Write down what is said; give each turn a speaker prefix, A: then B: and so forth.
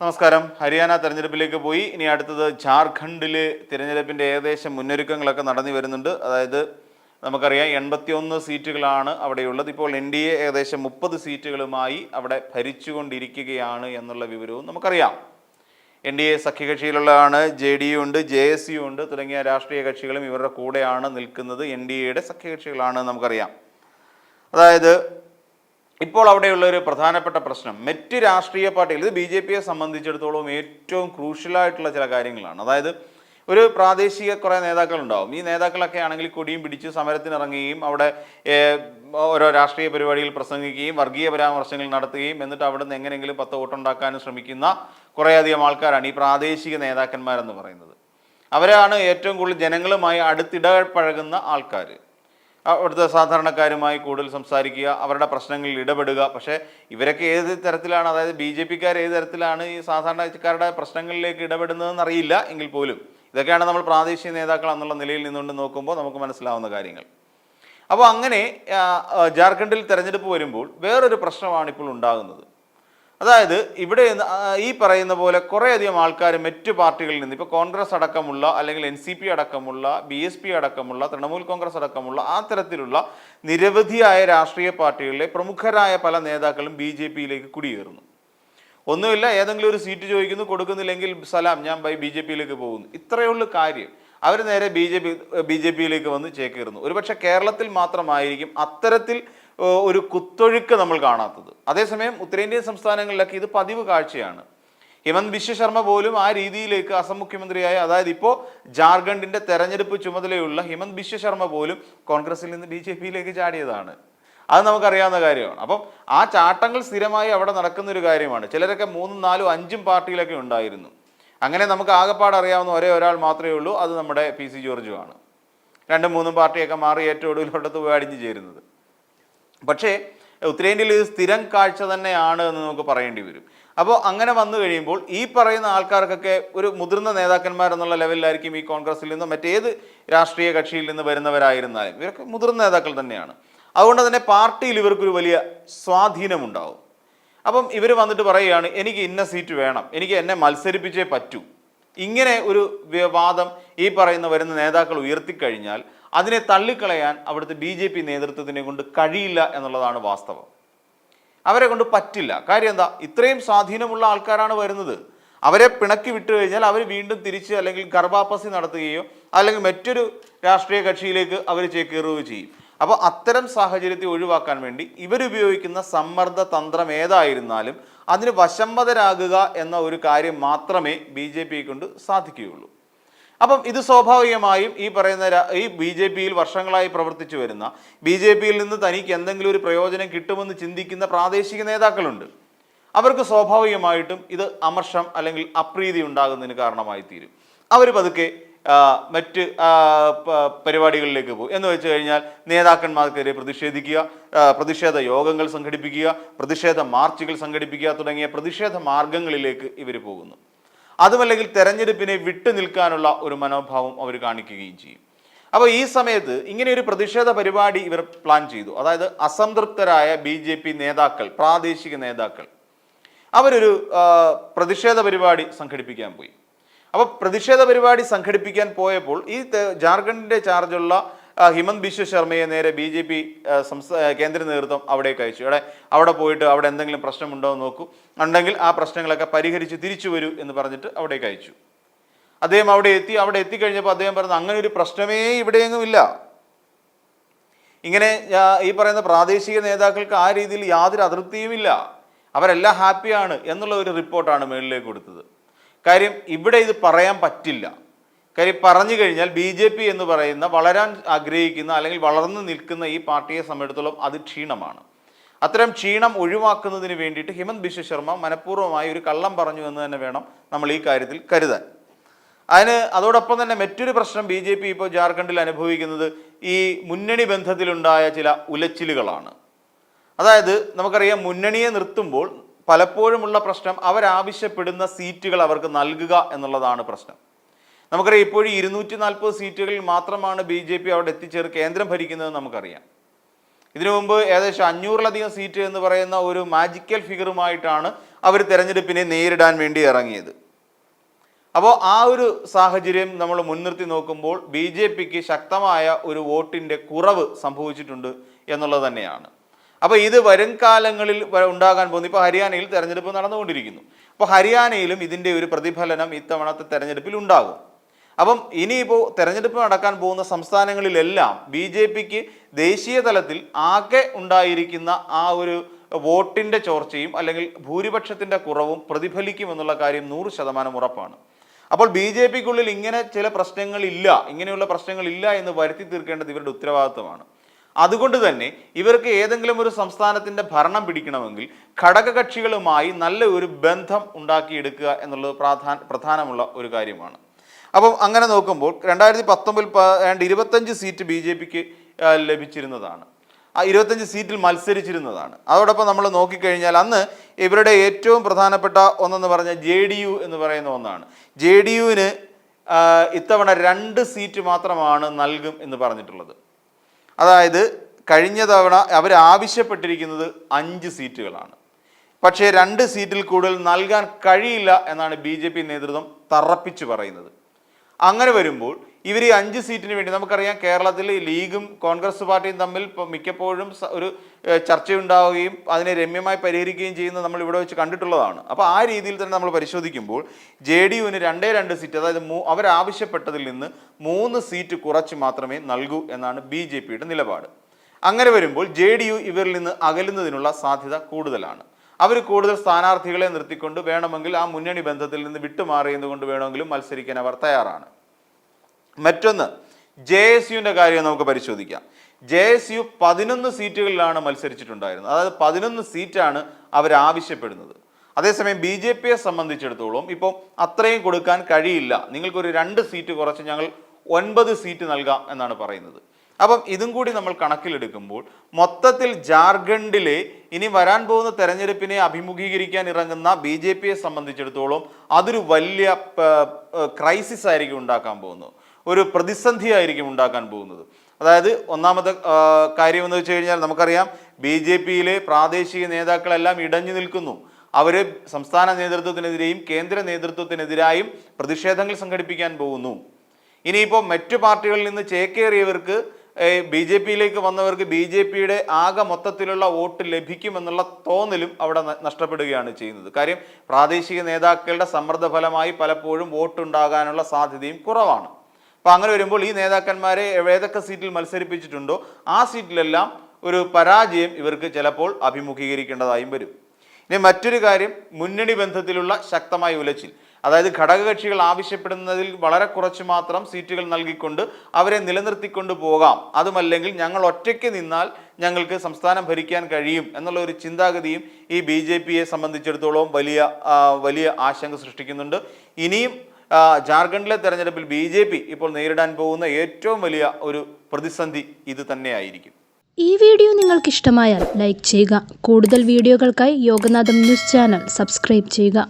A: നമസ്കാരം. ഹരിയാന തെരഞ്ഞെടുപ്പിലേക്ക് പോയി. ഇനി അടുത്തത് ജാർഖണ്ഡിലെ തിരഞ്ഞെടുപ്പിന്റെ ഏകദേശം മുന്നൊരുക്കങ്ങളൊക്കെ നടന്നു വരുന്നുണ്ട്. അതായത് നമുക്കറിയാം എൺപത്തിയൊന്ന് സീറ്റുകളാണ് അവിടെയുള്ളത്. ഇപ്പോൾ എൻ ഡി എ ഏകദേശം മുപ്പത് സീറ്റുകളുമായി അവിടെ ഭരിച്ചുകൊണ്ടിരിക്കുകയാണ് എന്നുള്ള വിവരവും നമുക്കറിയാം. എൻ ഡി എ സഖ്യകക്ഷിയിലുള്ളതാണ് ജെ ഡി യു ഉണ്ട് ജെ എസ് യു ഉണ്ട് തുടങ്ങിയ രാഷ്ട്രീയ കക്ഷികളും ഇവരുടെ കൂടെയാണ് നിൽക്കുന്നത്. എൻ ഡി എയുടെ സഖ്യകക്ഷികളാണ് നമുക്കറിയാം. അതായത് ഇപ്പോൾ അവിടെയുള്ള ഒരു പ്രധാനപ്പെട്ട പ്രശ്നം. മറ്റ് രാഷ്ട്രീയ പാർട്ടികൾ ഇത് ബി ജെ പിയെ സംബന്ധിച്ചിടത്തോളം ഏറ്റവും ക്രൂഷ്യലായിട്ടുള്ള ചില കാര്യങ്ങളാണ്. അതായത് ഒരു പ്രാദേശിക കുറേ നേതാക്കളുണ്ടാവും. ഈ നേതാക്കളൊക്കെ ആണെങ്കിൽ കൊടിയും പിടിച്ച് സമരത്തിനിറങ്ങുകയും അവിടെ ഓരോ രാഷ്ട്രീയ പരിപാടിയിൽ പ്രസംഗിക്കുകയും വർഗീയ പരാമർശങ്ങൾ നടത്തുകയും എന്നിട്ട് അവിടെ നിന്ന് എങ്ങനെയെങ്കിലും പത്ത് വോട്ടുണ്ടാക്കാനും ശ്രമിക്കുന്ന കുറേയധികം ആൾക്കാരാണ് ഈ പ്രാദേശിക നേതാക്കന്മാരെന്ന് പറയുന്നത്. അവരാണ് ഏറ്റവും കൂടുതൽ ജനങ്ങളുമായി അടുത്തിടപഴകുന്ന ആൾക്കാർ അവിടുത്തെ സാധാരണക്കാരുമായി കൂടുതൽ സംസാരിക്കുക അവരുടെ പ്രശ്നങ്ങളിൽ ഇടപെടുക. പക്ഷേ ഇവരൊക്കെ ഏത് തരത്തിലാണ് അതായത് ബി ജെ പിക്കാർ ഏത് തരത്തിലാണ് ഈ സാധാരണക്കാരുടെ പ്രശ്നങ്ങളിലേക്ക് ഇടപെടുന്നതെന്ന് അറിയില്ല എങ്കിൽ പോലും. ഇതൊക്കെയാണ് നമ്മൾ പ്രാദേശിക നേതാക്കൾ എന്നുള്ള നിലയിൽ നിന്നുകൊണ്ട് നോക്കുമ്പോൾ നമുക്ക് മനസ്സിലാവുന്ന കാര്യങ്ങൾ. അപ്പോൾ അങ്ങനെ ജാർഖണ്ഡിൽ തെരഞ്ഞെടുപ്പ് വരുമ്പോൾ വേറൊരു പ്രശ്നമാണ് ഇപ്പോൾ ഉണ്ടാകുന്നത്. അതായത് ഇവിടെ ഈ പറയുന്ന പോലെ കുറേയധികം ആൾക്കാർ മറ്റു പാർട്ടികളിൽ നിന്ന് ഇപ്പോൾ കോൺഗ്രസ് അടക്കമുള്ള അല്ലെങ്കിൽ എൻ സി പി അടക്കമുള്ള ബി എസ് പി അടക്കമുള്ള തൃണമൂൽ കോൺഗ്രസ് അടക്കമുള്ള ആ തരത്തിലുള്ള നിരവധിയായ രാഷ്ട്രീയ പാർട്ടികളിലെ പ്രമുഖരായ പല നേതാക്കളും ബി ജെ പിയിലേക്ക് കുടിയേറുന്നു. ഒന്നുമില്ല ഏതെങ്കിലും ഒരു സീറ്റ് ചോദിക്കുന്നു കൊടുക്കുന്നില്ലെങ്കിൽ സലാം ഞാൻ ബൈ ബി ജെ പിയിലേക്ക് പോകുന്നു. ഇത്രയേ ഉള്ളൂ കാര്യം. അവർ നേരെ B J P B J പിയിലേക്ക് വന്ന് ചേക്കേറുന്നു. ഒരുപക്ഷെ കേരളത്തിൽ മാത്രമായിരിക്കും അത്തരത്തിൽ ഒരു കുത്തൊഴുക്ക് നമ്മൾ കാണാത്തത്. അതേസമയം ഉത്തരേന്ത്യൻ സംസ്ഥാനങ്ങളിലൊക്കെ ഇത് പതിവ് കാഴ്ചയാണ്. ഹിമന്ത് ബിശ്വ ശർമ്മ പോലും ആ രീതിയിലേക്ക് അസം മുഖ്യമന്ത്രിയായ അതായത് ഇപ്പോൾ ജാർഖണ്ഡിന്റെ തെരഞ്ഞെടുപ്പ് ചുമതലയുള്ള ഹിമന്ത് ബിശ്വ ശർമ്മ പോലും കോൺഗ്രസിൽ നിന്ന് ബി ജെ പിയിലേക്ക് ചാടിയതാണ്. അത് നമുക്കറിയാവുന്ന കാര്യമാണ്. അപ്പം ആ ചാട്ടങ്ങൾ സ്ഥിരമായി അവിടെ നടക്കുന്ന ഒരു കാര്യമാണ്. ചിലരൊക്കെ മൂന്നും നാലും അഞ്ചും പാർട്ടിയിലൊക്കെ ഉണ്ടായിരുന്നു. അങ്ങനെ നമുക്ക് ആകെപ്പാട് അറിയാവുന്ന ഒരേ ഒരാൾ മാത്രമേ ഉള്ളൂ. അത് നമ്മുടെ പി സി ജോർജുമാണ് രണ്ടും മൂന്നും പാർട്ടിയൊക്കെ മാറി ഏറ്റവും ഒടുവിലോട്ടത്ത് പോയി അടിഞ്ഞു ചേരുന്നത്. പക്ഷേ ഉത്തരേന്ത്യയിൽ ഇത് സ്ഥിരം കാഴ്ച തന്നെയാണ് എന്ന് നമുക്ക് പറയേണ്ടി വരും. അപ്പോൾ അങ്ങനെ വന്നു കഴിയുമ്പോൾ ഈ പറയുന്ന ആൾക്കാർക്കൊക്കെ ഒരു മുതിർന്ന നേതാക്കന്മാരെന്നുള്ള ലെവലിലായിരിക്കും ഈ കോൺഗ്രസിൽ നിന്നോ മറ്റേത് രാഷ്ട്രീയ കക്ഷിയിൽ നിന്ന് വരുന്നവരായിരുന്നാലും ഇവരൊക്കെ മുതിർന്ന നേതാക്കൾ തന്നെയാണ്. അതുകൊണ്ട് തന്നെ പാർട്ടിയിൽ ഇവർക്കൊരു വലിയ സ്വാധീനമുണ്ടാവും. അപ്പം ഇവർ വന്നിട്ട് പറയുകയാണ് എനിക്ക് ഇന്ന സീറ്റ് വേണം. എനിക്ക് എന്നെ മത്സരിപ്പിച്ചേ പറ്റൂ. ഇങ്ങനെ ഒരു വാദം ഈ പറയുന്ന വരുന്ന നേതാക്കൾ ഉയർത്തിക്കഴിഞ്ഞാൽ അതിനെ തള്ളിക്കളയാൻ അവിടുത്തെ ബി ജെ പി നേതൃത്വത്തിനെ കൊണ്ട് കഴിയില്ല എന്നുള്ളതാണ് വാസ്തവം. അവരെ കൊണ്ട് പറ്റില്ല. കാര്യം എന്താ? ഇത്രയും സ്വാധീനമുള്ള ആൾക്കാരാണ് വരുന്നത്. അവരെ പിണക്കി വിട്ടു കഴിഞ്ഞാൽ അവർ വീണ്ടും തിരിച്ച് അല്ലെങ്കിൽ ഗർഭാപ്പസി നടത്തുകയോ അല്ലെങ്കിൽ മറ്റൊരു രാഷ്ട്രീയ കക്ഷിയിലേക്ക് അവർ ചേക്കേറുകയോ ചെയ്യും. അപ്പോൾ അത്തരം സാഹചര്യത്തെ ഒഴിവാക്കാൻ വേണ്ടി ഇവരുപയോഗിക്കുന്ന സമ്മർദ്ദ തന്ത്രം ഏതായിരുന്നാലും അതിന് വശംവതരാകുക എന്ന ഒരു കാര്യം മാത്രമേ ബി കൊണ്ട് സാധിക്കുകയുള്ളൂ. അപ്പം ഇത് സ്വാഭാവികമായും ഈ പറയുന്ന ഈ ബി ജെ പിയിൽ വർഷങ്ങളായി പ്രവർത്തിച്ചു വരുന്ന ബി ജെ പിയിൽ നിന്ന് തനിക്ക് എന്തെങ്കിലും ഒരു പ്രയോജനം കിട്ടുമെന്ന് ചിന്തിക്കുന്ന പ്രാദേശിക നേതാക്കളുണ്ട്. അവർക്ക് സ്വാഭാവികമായിട്ടും ഇത് അമർഷം അല്ലെങ്കിൽ അപ്രീതി ഉണ്ടാകുന്നതിന് കാരണമായി തീരും. അവർ പതുക്കെ മറ്റ് പരിപാടികളിലേക്ക് പോകും. എന്ന് വെച്ച് കഴിഞ്ഞാൽ നേതാക്കന്മാർക്കെതിരെ പ്രതിഷേധിക്കുക പ്രതിഷേധ യോഗങ്ങൾ സംഘടിപ്പിക്കുക പ്രതിഷേധ മാർച്ചുകൾ സംഘടിപ്പിക്കുക തുടങ്ങിയ പ്രതിഷേധ മാർഗങ്ങളിലേക്ക് ഇവർ പോകുന്നു. അതുമല്ലെങ്കിൽ തെരഞ്ഞെടുപ്പിനെ വിട്ടു നിൽക്കാനുള്ള ഒരു മനോഭാവം അവർ കാണിക്കുകയും ചെയ്യും. അപ്പോൾ ഈ സമയത്ത് ഇങ്ങനെ ഒരു പ്രതിഷേധ പരിപാടി ഇവർ പ്ലാൻ ചെയ്തു. അതായത് അസംതൃപ്തരായ ബി ജെ പി നേതാക്കൾ പ്രാദേശിക നേതാക്കൾ അവരൊരു പ്രതിഷേധ പരിപാടി സംഘടിപ്പിക്കാൻ പോയി. അപ്പോൾ പ്രതിഷേധ പരിപാടി സംഘടിപ്പിക്കാൻ പോയപ്പോൾ ഈ ജാർഖണ്ഡിന്റെ ചാർജുള്ള ഹിമന്ത് ബിശ്വ ശർമ്മയെ നേരെ ബി ജെ പി കേന്ദ്ര നേതൃത്വം അവിടേക്ക് അയച്ചു. അവിടെ അവിടെ പോയിട്ട് അവിടെ എന്തെങ്കിലും പ്രശ്നമുണ്ടോ എന്ന് നോക്കൂ. ഉണ്ടെങ്കിൽ ആ പ്രശ്നങ്ങളൊക്കെ പരിഹരിച്ച് തിരിച്ചു വരൂ എന്ന് പറഞ്ഞിട്ട് അവിടേക്ക് അയച്ചു. അദ്ദേഹം അവിടെ എത്തി അവിടെ എത്തിക്കഴിഞ്ഞപ്പോൾ അദ്ദേഹം പറഞ്ഞു അങ്ങനെ ഒരു പ്രശ്നമേ ഇവിടെയെങ്ങും ഇല്ല. ഇങ്ങനെ ഈ പറയുന്ന പ്രാദേശിക നേതാക്കൾക്ക് ആ രീതിയിൽ യാതൊരു അതൃപ്തിയുമില്ല അവരെല്ലാം ഹാപ്പിയാണ് എന്നുള്ള ഒരു റിപ്പോർട്ടാണ് മേളിലേക്ക് കൊടുത്തത്. കാര്യം ഇവിടെ ഇത് പറയാൻ പറ്റില്ല. കാര്യം പറഞ്ഞു കഴിഞ്ഞാൽ ബി ജെ പി എന്ന് പറയുന്ന വളരാൻ ആഗ്രഹിക്കുന്ന അല്ലെങ്കിൽ വളർന്നു നിൽക്കുന്ന ഈ പാർട്ടിയെ സംബന്ധിച്ചിടത്തോളം അത് ക്ഷീണമാണ്. അത്തരം ക്ഷീണം ഒഴിവാക്കുന്നതിന് വേണ്ടിയിട്ട് ഹിമന്ത് ബിശ്വ ശർമ്മ മനഃപൂർവമായി ഒരു കള്ളം പറഞ്ഞു എന്ന് തന്നെ വേണം നമ്മൾ ഈ കാര്യത്തിൽ കരുതാൻ. അതിന് അതോടൊപ്പം തന്നെ മറ്റൊരു പ്രശ്നം ബി ജെ പി ഇപ്പോൾ ജാർഖണ്ഡിൽ അനുഭവിക്കുന്നത് ഈ മുന്നണി ബന്ധത്തിലുണ്ടായ ചില ഉലച്ചിലുകളാണ്. അതായത് നമുക്കറിയാം മുന്നണിയെ നിർത്തുമ്പോൾ പലപ്പോഴുമുള്ള പ്രശ്നം അവരാവശ്യപ്പെടുന്ന സീറ്റുകൾ അവർക്ക് നൽകുക എന്നുള്ളതാണ് പ്രശ്നം. നമുക്കറിയാം ഇപ്പോഴും ഇരുന്നൂറ്റി നാൽപ്പത് സീറ്റുകളിൽ മാത്രമാണ് ബി ജെ പി അവിടെ എത്തിച്ചേർ കേന്ദ്രം ഭരിക്കുന്നത് നമുക്കറിയാം. ഇതിനു മുമ്പ് ഏകദേശം അഞ്ഞൂറിലധികം സീറ്റ് എന്ന് പറയുന്ന ഒരു മാജിക്കൽ ഫിഗറുമായിട്ടാണ് അവർ തെരഞ്ഞെടുപ്പിനെ നേരിടാൻ വേണ്ടി ഇറങ്ങിയത്. അപ്പോൾ ആ ഒരു സാഹചര്യം നമ്മൾ മുൻനിർത്തി നോക്കുമ്പോൾ ബി ജെ പിക്ക് ശക്തമായ ഒരു വോട്ടിന്റെ കുറവ് സംഭവിച്ചിട്ടുണ്ട് എന്നുള്ളത് തന്നെയാണ്. അപ്പോൾ ഇത് വരും കാലങ്ങളിൽ ഉണ്ടാകാൻ പോകുന്നു. ഇപ്പോൾ ഹരിയാനയിൽ തെരഞ്ഞെടുപ്പ് നടന്നുകൊണ്ടിരിക്കുന്നു. അപ്പോൾ ഹരിയാനയിലും ഇതിന്റെ ഒരു പ്രതിഫലനം ഇത്തവണത്തെ തെരഞ്ഞെടുപ്പിൽ ഉണ്ടാകും. അപ്പം ഇനിയിപ്പോൾ തെരഞ്ഞെടുപ്പ് നടക്കാൻ പോകുന്ന സംസ്ഥാനങ്ങളിലെല്ലാം ബി ജെ പിക്ക് ദേശീയ തലത്തിൽ ആകെ ഉണ്ടായിരിക്കുന്ന ആ ഒരു വോട്ടിന്റെ ചോർച്ചയും അല്ലെങ്കിൽ ഭൂരിപക്ഷത്തിന്റെ കുറവും പ്രതിഫലിക്കുമെന്നുള്ള കാര്യം നൂറ് ശതമാനം ഉറപ്പാണ്. അപ്പോൾ ബി ജെ പിക്കുള്ളിൽ ഇങ്ങനെ ചില പ്രശ്നങ്ങളില്ല ഇങ്ങനെയുള്ള പ്രശ്നങ്ങളില്ല എന്ന് വരുത്തി തീർക്കേണ്ടത് ഇവരുടെ ഉത്തരവാദിത്വമാണ്. അതുകൊണ്ട് തന്നെ ഇവർക്ക് ഏതെങ്കിലും ഒരു സംസ്ഥാനത്തിന്റെ ഭരണം പിടിക്കണമെങ്കിൽ ഘടകകക്ഷികളുമായി നല്ല ഒരു ബന്ധം ഉണ്ടാക്കിയെടുക്കുക എന്നുള്ളത് പ്രാധാന പ്രധാനമുള്ള ഒരു കാര്യമാണ്. അപ്പം അങ്ങനെ നോക്കുമ്പോൾ രണ്ടായിരത്തി പത്തൊമ്പതിൽ ഏതാണ്ട് ഇരുപത്തഞ്ച് സീറ്റ് ബി ജെ പിക്ക് ലഭിച്ചിരുന്നതാണ്. ആ ഇരുപത്തഞ്ച് സീറ്റിൽ മത്സരിച്ചിരുന്നതാണ്. അതോടൊപ്പം നമ്മൾ നോക്കിക്കഴിഞ്ഞാൽ അന്ന് ഇവരുടെ ഏറ്റവും പ്രധാനപ്പെട്ട ഒന്നെന്ന് പറഞ്ഞാൽ ജെ ഡി യു എന്ന് പറയുന്ന ഒന്നാണ്. ജെ ഡി യുവിന് ഇത്തവണ രണ്ട് സീറ്റ് മാത്രമാണ് നൽകും എന്ന് പറഞ്ഞിട്ടുള്ളത്. അതായത് കഴിഞ്ഞ തവണ അവർ ആവശ്യപ്പെട്ടിരിക്കുന്നത് അഞ്ച് സീറ്റുകളാണ്. പക്ഷേ രണ്ട് സീറ്റിൽ കൂടുതൽ നൽകാൻ കഴിയില്ല എന്നാണ് ബി നേതൃത്വം തറപ്പിച്ചു പറയുന്നത്. അങ്ങനെ വരുമ്പോൾ ഇവർ ഈ അഞ്ച് സീറ്റിന് വേണ്ടി നമുക്കറിയാം കേരളത്തിൽ ലീഗും കോൺഗ്രസ് പാർട്ടിയും തമ്മിൽ മിക്കപ്പോഴും ഒരു ചർച്ചയുണ്ടാവുകയും അതിനെ രമ്യമായി പരിഹരിക്കുകയും ചെയ്യുന്നത് നമ്മൾ ഇവിടെ വെച്ച് കണ്ടിട്ടുള്ളതാണ്. അപ്പോൾ ആ രീതിയിൽ തന്നെ നമ്മൾ പരിശോധിക്കുമ്പോൾ ജെ ഡി യുവിന് രണ്ടേ രണ്ട് സീറ്റ് അതായത് മൂ അവരാവശ്യപ്പെട്ടതിൽ നിന്ന് മൂന്ന് സീറ്റ് കുറച്ച് മാത്രമേ നൽകൂ എന്നാണ് ബി ജെ പിയുടെ നിലപാട്. അങ്ങനെ വരുമ്പോൾ ജെ ഡി യു ഇവരിൽ നിന്ന് അകലുന്നതിനുള്ള സാധ്യത കൂടുതലാണ്. അവർ കൂടുതൽ സ്ഥാനാർത്ഥികളെ നിർത്തിക്കൊണ്ട് വേണമെങ്കിൽ ആ മുന്നണി ബന്ധത്തിൽ നിന്ന് വിട്ടുമാറിയതുകൊണ്ട് വേണമെങ്കിലും മത്സരിക്കാൻ അവർ തയ്യാറാണ്. മറ്റൊന്ന് ജെ എസ് യുവിന്റെ കാര്യം നമുക്ക് പരിശോധിക്കാം. ജെ എസ് യു പതിനൊന്ന് സീറ്റുകളിലാണ് മത്സരിച്ചിട്ടുണ്ടായിരുന്നത്. അതായത് പതിനൊന്ന് സീറ്റാണ് അവർ ആവശ്യപ്പെടുന്നത്. അതേസമയം ബി ജെ പിയെ സംബന്ധിച്ചിടത്തോളം ഇപ്പോൾ അത്രയും കൊടുക്കാൻ കഴിയില്ല. നിങ്ങൾക്കൊരു രണ്ട് സീറ്റ് കുറച്ച് ഞങ്ങൾ ഒൻപത് സീറ്റ് നൽകാം എന്നാണ് പറയുന്നത്. അപ്പം ഇതും കൂടി നമ്മൾ കണക്കിലെടുക്കുമ്പോൾ മൊത്തത്തിൽ ജാർഖണ്ഡിലെ ഇനി വരാൻ പോകുന്ന തെരഞ്ഞെടുപ്പിനെ അഭിമുഖീകരിക്കാൻ ഇറങ്ങുന്ന ബി ജെ പിയെ സംബന്ധിച്ചിടത്തോളം അതൊരു വലിയ ക്രൈസിസ് ആയിരിക്കും ഉണ്ടാക്കാൻ പോകുന്നത്. ഒരു പ്രതിസന്ധി ആയിരിക്കും ഉണ്ടാക്കാൻ പോകുന്നത്. അതായത് ഒന്നാമത്തെ കാര്യം എന്ന് വെച്ച് കഴിഞ്ഞാൽ നമുക്കറിയാം ബി ജെ പിയിലെ പ്രാദേശിക നേതാക്കളെല്ലാം ഇടഞ്ഞു നിൽക്കുന്നു. അവർ സംസ്ഥാന നേതൃത്വത്തിനെതിരെയും കേന്ദ്ര നേതൃത്വത്തിനെതിരായും പ്രതിഷേധങ്ങൾ സംഘടിപ്പിക്കാൻ പോകുന്നു. ഇനിയിപ്പോൾ മറ്റു പാർട്ടികളിൽ നിന്ന് ചേക്കേറിയവർക്ക് ബി ജെ പിയിലേക്ക് വന്നവർക്ക് ബി ജെ പിയുടെ ആകെ മൊത്തത്തിലുള്ള വോട്ട് ലഭിക്കുമെന്നുള്ള തോന്നലും അവിടെ നഷ്ടപ്പെടുകയാണ് ചെയ്യുന്നത്. കാര്യം പ്രാദേശിക നേതാക്കളുടെ സമ്മർദ്ദ ഫലമായി പലപ്പോഴും വോട്ടുണ്ടാകാനുള്ള സാധ്യതയും കുറവാണ്. അപ്പം അങ്ങനെ വരുമ്പോൾ ഈ നേതാക്കന്മാരെ ഏതൊക്കെ സീറ്റിൽ മത്സരിപ്പിച്ചിട്ടുണ്ടോ ആ സീറ്റിലെല്ലാം ഒരു പരാജയം ഇവർക്ക് ചിലപ്പോൾ അഭിമുഖീകരിക്കേണ്ടതായും വരും. ഇനി മറ്റൊരു കാര്യം മുന്നണി ബന്ധത്തിലുള്ള ശക്തമായ ഉലച്ചിൽ. അതായത് ഘടകകക്ഷികൾ ആവശ്യപ്പെടുന്നതിൽ വളരെ കുറച്ച് മാത്രം സീറ്റുകൾ നൽകിക്കൊണ്ട് അവരെ നിലനിർത്തിക്കൊണ്ട് പോകാം. അതുമല്ലെങ്കിൽ ഞങ്ങൾ ഒറ്റയ്ക്ക് നിന്നാൽ ഞങ്ങൾക്ക് സംസ്ഥാനം ഭരിക്കാൻ കഴിയും എന്നുള്ള ഒരു ചിന്താഗതിയും ഈ ബി ജെ പിയെ സംബന്ധിച്ചിടത്തോളം വലിയ വലിയ ആശങ്ക സൃഷ്ടിക്കുന്നുണ്ട്. ഇനിയും ജാർഖണ്ഡിലെ തെരഞ്ഞെടുപ്പിൽ ബി ജെ പി ഇപ്പോൾ നേരിടാൻ പോകുന്ന ഏറ്റവും വലിയ ഒരു പ്രതിസന്ധി ഇത് തന്നെയായിരിക്കും.
B: ഈ വീഡിയോ നിങ്ങൾക്ക് ഇഷ്ടമായാൽ ലൈക്ക് ചെയ്യുക. കൂടുതൽ വീഡിയോകൾക്കായി യോഗനാഥം ന്യൂസ് ചാനൽ സബ്സ്ക്രൈബ് ചെയ്യുക.